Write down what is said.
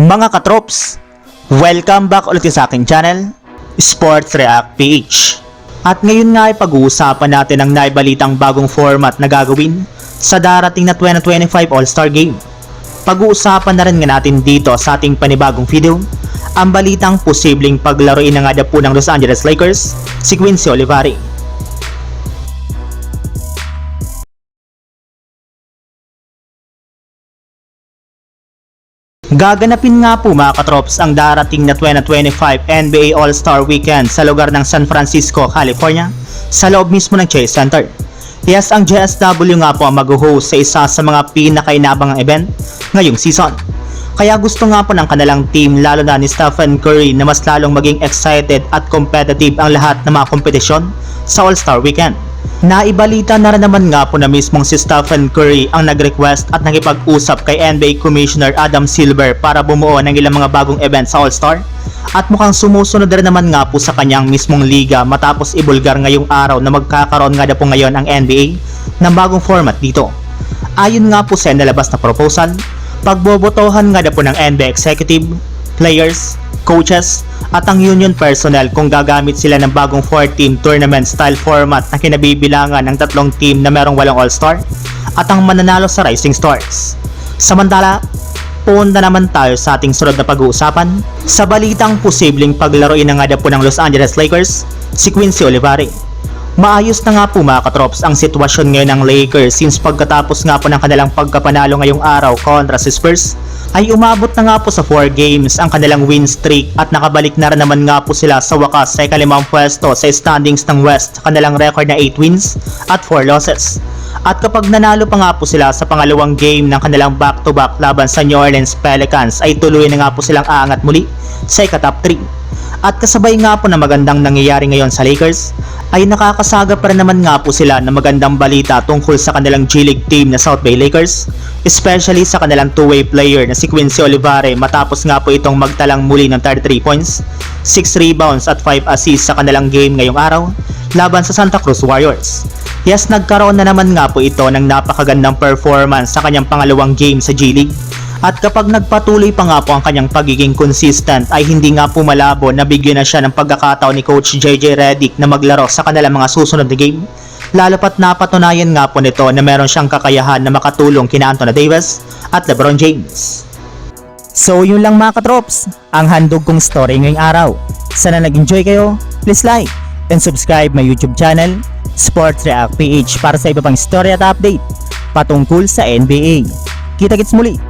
Mga katrops, welcome back ulit sa aking channel, Sports React PH. At ngayon nga ay pag-uusapan natin ang naibalitang bagong format na gagawin sa darating na 2025 All-Star Game. Pag-uusapan na rin nga natin dito sa ating panibagong video ang balitang posibleng paglaruin na nga po ng Los Angeles Lakers si Quincy Olivari. Gaganapin nga po mga katrops ang darating na 2025 NBA All-Star Weekend sa lugar ng San Francisco, California sa loob mismo ng Chase Center. Yes, ang JSW nga po ang mag-host sa isa sa mga pinakainabangang event ngayong season. Kaya gusto nga po ng kanilang team lalo na ni Stephen Curry na mas lalong maging excited at competitive ang lahat ng mga kompetisyon sa All-Star Weekend. Naibalita na rin naman nga po na mismong si Stephen Curry ang nag-request at nakipag-usap kay NBA Commissioner Adam Silver para bumuo ng ilang mga bagong event sa All-Star at mukhang sumusunod rin naman nga po sa kanyang mismong liga matapos ibulgar ngayong araw na magkakaroon nga na po ngayon ang NBA ng bagong format dito. Ayon nga po sa nalabas na proposal, pagbobotohan nga na po ng NBA executive, players, coaches, at ang union personnel kung gagamit sila ng bagong 4-team tournament style format na kinabibilangan ng tatlong team na merong walong all-star at ang mananalo sa Rising Stars. Samantala, punta naman tayo sa ating sunod na pag-uusapan sa balitang posibleng paglaruin na nga na po ng Los Angeles Lakers si Quincy Olivari. Maayos na nga po mga katrops ang sitwasyon ngayon ng Lakers since pagkatapos nga po ng kanilang pagkapanalo ngayong araw kontra si Spurs ay umabot na nga po sa 4 games ang kanilang win streak at nakabalik na rin naman nga po sila sa wakas sa ikalimang pwesto sa standings ng West kanilang record na 8 wins at 4 losses. At kapag nanalo pa nga po sila sa pangalawang game ng kanilang back-to-back laban sa New Orleans Pelicans ay tuloy na nga po silang aangat muli sa ika-top 3. At kasabay nga po na magandang nangyayari ngayon sa Lakers, ay nakakasaga pa rin naman nga po sila ng magandang balita tungkol sa kanilang G-League team na South Bay Lakers, especially sa kanilang two-way player na si Quincy Olivari matapos nga po itong magtalang muli ng 33 points, 6 rebounds at 5 assists sa kanilang game ngayong araw laban sa Santa Cruz Warriors. Yes, nagkaroon na naman nga po ito ng napakagandang performance sa kanyang pangalawang game sa G-League at kapag nagpatuloy pa nga po ang kanyang pagiging consistent ay hindi nga po malabo na bigyan na siya ng pagkakataon ni Coach JJ Redick na maglaro sa kanilang mga susunod na game. Lalo pat napatunayan nga po nito na meron siyang kakayahan na makatulong kina Anthony Davis at LeBron James. So yun lang mga katrops, ang handog kong story ngayong araw. Sana nag-enjoy kayo, please like and subscribe my YouTube channel, Sports React PH para sa iba pang story at update patungkol sa NBA. Kita-kits muli